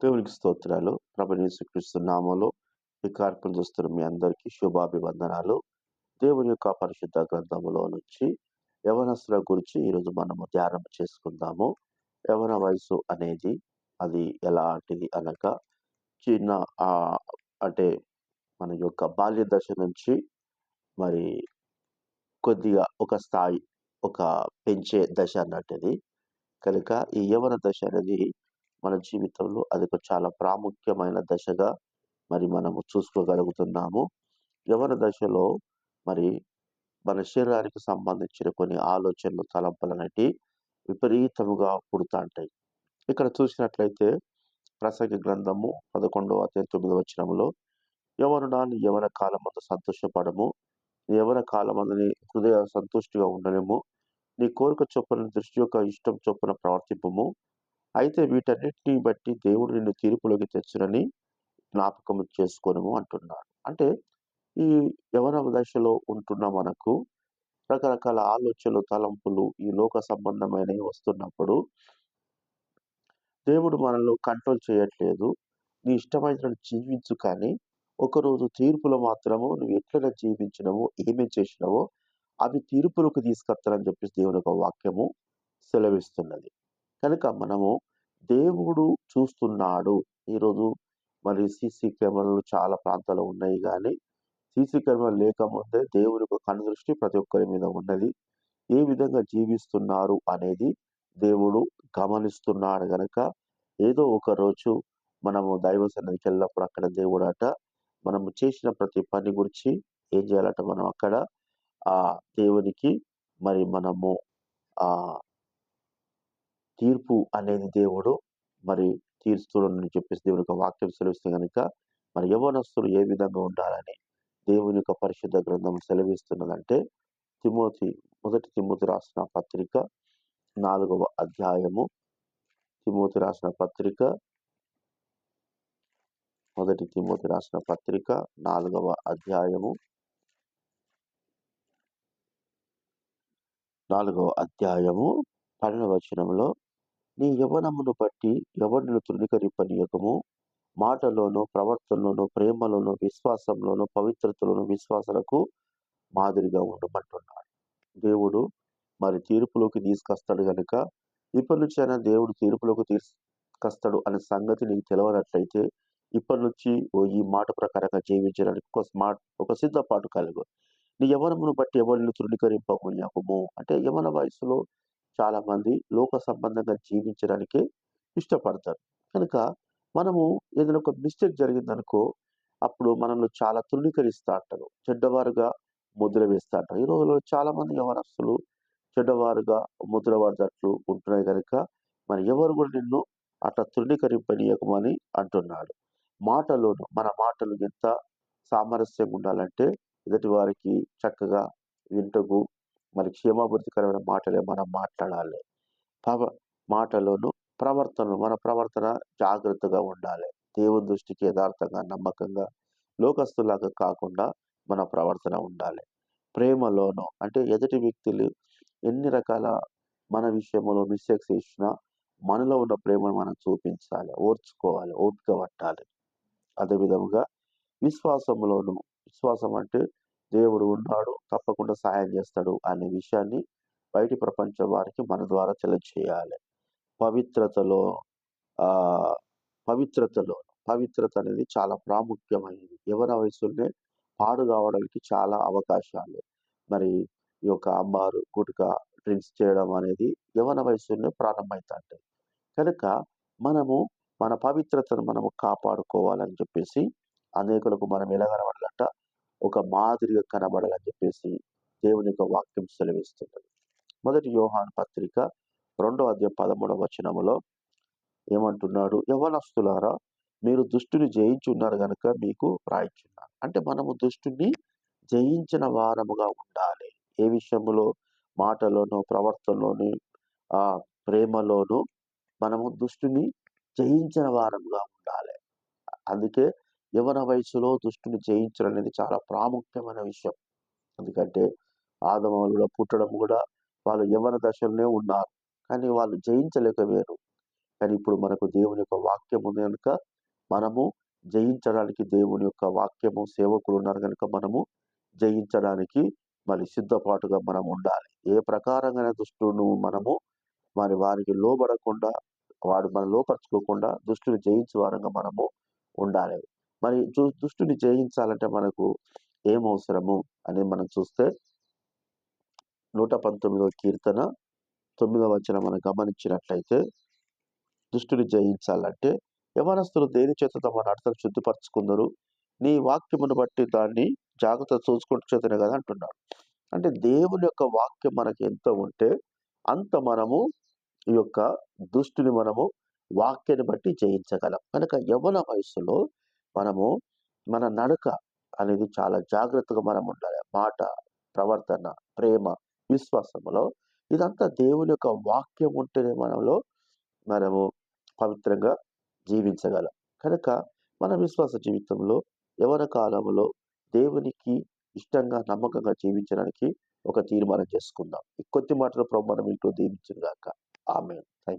దేవునికి స్తోత్రాలు. ప్రభు నామంలో ఈ కార్యక్రమం చూస్తున్న మీ అందరికీ శుభాభివందనాలు. దేవుని యొక్క పరిశుద్ధ గ్రంథములో నుంచి యవనస్తుల గురించి ఈరోజు మనము ధ్యానం చేసుకుందాము. యవన వయసు అనేది అది ఎలాంటిది అనగా చిన్న అంటే మన యొక్క బాల్య దశ నుంచి మరి కొద్దిగా ఒక స్థాయి ఒక పెంచే దశ అన్నట్టుది. కనుక ఈ యవన దశ అనేది మన జీవితంలో అది ఒక చాలా ప్రాముఖ్యమైన దశగా మరి మనము చూసుకోగలుగుతున్నాము. యవన దశలో మరి మన శరీరానికి సంబంధించిన కొన్ని ఆలోచనలు తలంపులు అనేటి విపరీతముగా పుడుతుంటాయి. ఇక్కడ చూసినట్లయితే ప్రసంగి గ్రంథము పదకొండవ అధ్యాయం తొమ్మిదవ వచనంలో యవనుడాన్ని యవన కాలమందు సంతోషపడము యవన కాలమందని హృదయ సంతుష్టిగా ఉండలేము. నీ కోరిక చొప్పున దృష్టి యొక్క ఇష్టం చొప్పున ప్రవర్తింపము. అయితే వీటన్నిటిని బట్టి దేవుడు నిన్ను తీర్పులోకి తెచ్చునని జ్ఞాపకం చేసుకోనము అంటున్నాడు. అంటే ఈ యవన దశలో ఉంటున్న మనకు రకరకాల ఆలోచనలు తలంపులు ఈ లోక సంబంధమైనవి వస్తున్నప్పుడు దేవుడు మనల్ని కంట్రోల్ చేయట్లేదు. నీ ఇష్టమైన జీవించు కానీ ఒకరోజు తీర్పులో మాత్రము నువ్వు ఎట్లా జీవించినవో ఏమేం చేసినావో అవి తీర్పులకు తీసుకొస్తారని చెప్పేసి దేవుని ఒక వాక్యము సెలవిస్తున్నది. కనుక మనము దేవుడు చూస్తున్నాడు. ఈరోజు మరి సీసీ కెమెరాలు చాలా ప్రాంతాలు ఉన్నాయి కానీ సీసీ కెమెరాలు లేకముందే దేవుని యొక్క కనుదృష్టి ప్రతి ఒక్కరి మీద ఉన్నది. ఏ విధంగా జీవిస్తున్నారు అనేది దేవుడు గమనిస్తున్నాడు గనక ఏదో ఒక రోజు మనము దైవ సన్నిధికి వెళ్ళినప్పుడు అక్కడ దేవుడు అట మనము చేసిన ప్రతి పని గురించి ఏం చేయాలట మనం అక్కడ ఆ దేవునికి మరి మనము ఆ తీర్పు అనేది దేవుడు మరి తీరుస్తున్నాడని చెప్పేసి దేవుని యొక్క వాక్యం సెలవిస్తే కనుక మరి యవనస్తులు ఏ విధంగా ఉండాలని దేవుని యొక్క పరిశుద్ధ గ్రంథం సెలవిస్తున్నదంటే తిమోతి మొదటి తిమోతి రాసిన పత్రిక నాలుగవ అధ్యాయము. తిమోతి రాసిన పత్రిక మొదటి తిమోతి రాసిన పత్రిక నాలుగవ అధ్యాయము. నాలుగవ అధ్యాయము పన్నెండవ వచనంలో నీ యవనమును బట్టి ఎవరిని తృణీకరింపనీయకము? మాటలోను ప్రవర్తనలోను ప్రేమలోను విశ్వాసంలోను పవిత్రతలోను విశ్వాసాలకు మాదిరిగా ఉండమంటున్నాడు. దేవుడు మరి తీర్పులోకి తీసుకొస్తాడు కనుక ఇప్పటి నుంచి అయినా దేవుడు తీర్పులోకి తీసుకొస్తాడు అనే సంగతి నీకు తెలియనట్లయితే ఇప్పటి నుంచి ఓ ఈ మాట ప్రకారంగా జీవించడానికి ఒక స్మార్ట్ ఒక సిద్ధపాటు కలుగు. నీ యవనమును బట్టి ఎవరిని తృణీకరింపకుము అంటే యవన వయసులో చాలామంది లోక సంబంధంగా జీవించడానికే ఇష్టపడతారు. కనుక మనము ఏదైనా ఒక మిస్టేక్ జరిగిందనుకో అప్పుడు మనల్ని చాలా తృణీకరిస్తూ అంటారు. చెడ్డవారుగా ముద్ర వేస్తూ అంటారు. ఈ రోజుల్లో చాలామంది యవనస్తులు చెడ్డవారుగా ముద్ర పడదట్లు ఉంటున్నాయి కనుక మరి ఎవరు కూడా నిన్ను అట్లా తృణీకరింపనీయకమని అంటున్నాడు. మాటలోను మన మాటలు ఎంత సామరస్యంగా ఉండాలంటే ఎదుటి వారికి చక్కగా వింటకు మరి క్షేమాభివృద్ధికరమైన మాటలే మనం మాట్లాడాలి. పవ మాటలోను ప్రవర్తన మన ప్రవర్తన జాగ్రత్తగా ఉండాలి. దేవుని దృష్టికి యథార్థంగా నమ్మకంగా లోకస్తులాగా కాకుండా మన ప్రవర్తన ఉండాలి. ప్రేమలోను అంటే ఎదుటి వ్యక్తులు ఎన్ని రకాల మన విషయంలో మిస్టేక్స్ చేసినా మనలో ఉన్న ప్రేమను మనం చూపించాలి ఓర్చుకోవాలి ఓపిక పట్టాలి. అదేవిధముగా విశ్వాసంలోను విశ్వాసం అంటే దేవుడు ఉన్నాడు తప్పకుండా సాయం చేస్తాడు అనే విషయాన్ని బయటి ప్రపంచం వారికి మన ద్వారా తెలియచేయాలి. పవిత్రతలో పవిత్రతలో పవిత్రత అనేది చాలా ప్రాముఖ్యమైనది. ఎవరి వయసులోనే పాడు కావడానికి చాలా అవకాశాలు. మరి ఈ యొక్క అమ్మారు గుట్కా డ్రింక్స్ చేయడం అనేది యవన వయసులోనే ప్రారంభమవుతుంటాయి కనుక మనము మన పవిత్రతను మనము కాపాడుకోవాలని చెప్పేసి అనేకులకు మనం ఎలా ఒక మాదిరిగా కనబడాలని చెప్పేసి దేవుని యొక్క వాక్యం సెలవిస్తున్నది మొదటి యోహాన్ పత్రిక రెండో అధ్యాయం పదమూడవ వచనములో ఏమంటున్నాడు? యవనస్తులారా మీరు దుష్టుని జయించున్నారు కనుక మీకు రాయించున్నారు అంటే మనము దుష్టుని జయించిన వారముగా ఉండాలి. ఏ విషయంలో? మాటలోనూ ప్రవర్తనలోని ఆ ప్రేమలోనూ మనము దుష్టుని జయించిన వారముగా ఉండాలి. అందుకే యవన వయసులో దుష్టుని జయించడం అనేది చాలా ప్రాముఖ్యమైన విషయం. ఎందుకంటే ఆదమవులుగా పుట్టడం కూడా వాళ్ళు యవన దశలోనే ఉన్నారు. కానీ వాళ్ళు జయించలేకపోయారు కానీ ఇప్పుడు మనకు దేవుని యొక్క వాక్యం ఉంది కనుక మనము జయించడానికి దేవుని యొక్క వాక్యము సేవకులు ఉన్నారు కనుక మనము జయించడానికి మరి సిద్ధపాటుగా మనం ఉండాలి. ఏ ప్రకారంగా దుష్టును మనము మరి వారికి లోబడకుండా వాడు మనం లోపరచుకోకుండా దుష్టుని జయించే వారంగా మనము ఉండాలి. మరి దుష్టుని జయించాలంటే మనకు ఏం అవసరము అని మనం చూస్తే నూట పంతొమ్మిదవ కీర్తన తొమ్మిదవ వచ్చిన మనం గమనించినట్లయితే దుష్టుని జయించాలంటే యవనస్తులు దేని చేత తమ నడతను శుద్ధిపరచుకుందరు? నీ వాక్యమును బట్టి దాన్ని జాగ్రత్త చూసుకుంటూ చేతనే కదా అంటున్నాడు. అంటే దేవుని యొక్క వాక్యం మనకి ఎంత ఉంటే అంత మనము ఈ యొక్క దుష్టుని మనము వాక్యాన్ని బట్టి జయించగలం. కనుక యవన వయసులో మనము మన నడక అనేది చాలా జాగ్రత్తగా మనం ఉండాలి. మాట ప్రవర్తన ప్రేమ విశ్వాసములో ఇదంతా దేవుని యొక్క వాక్యం ఉంటేనే మనలో మనము పవిత్రంగా జీవించగలం. కనుక మన విశ్వాస జీవితంలో ఎవరి కాలంలో దేవునికి ఇష్టంగా నమ్మకంగా జీవించడానికి ఒక తీర్మానం చేసుకుందాం. ఈ కొద్ది మాటలు ప్రభు మనం ఇంట్లో దీవించిన గాక. ఆమె థ్యాంక్